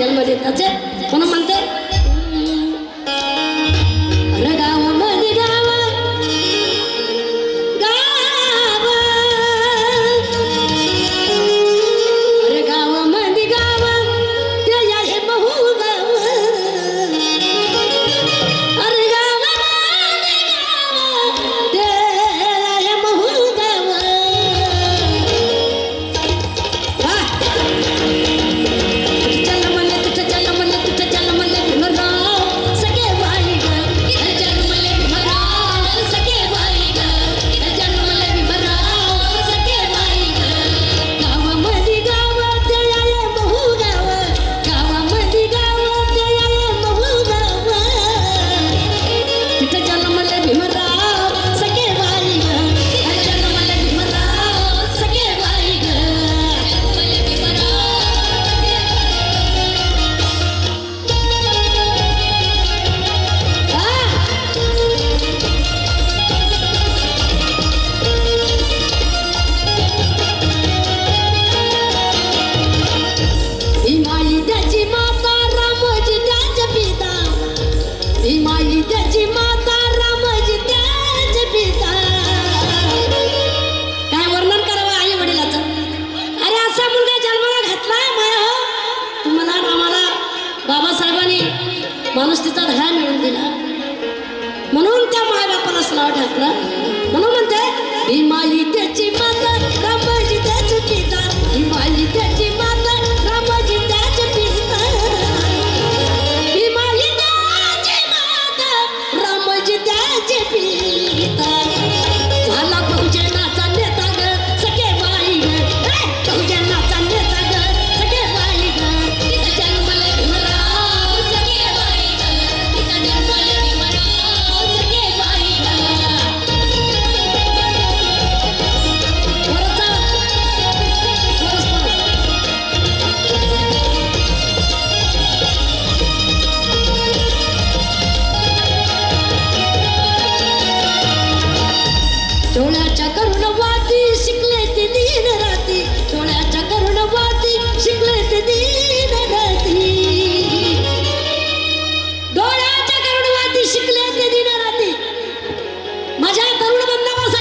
জন্ম দিতেছে কোনো মানুষ त्याची माता रामजी त्याचे पिता. काय वर्णन करावं आई अरे असा मुलगा जन्माला घातला माया हो. तुम्हाला आम्हाला बाबासाहेबांनी माणूस तिचा धडा मिळून दिला. म्हणून त्या मायबापाला स्नाव ठाकलं म्हणून म्हणते ही माई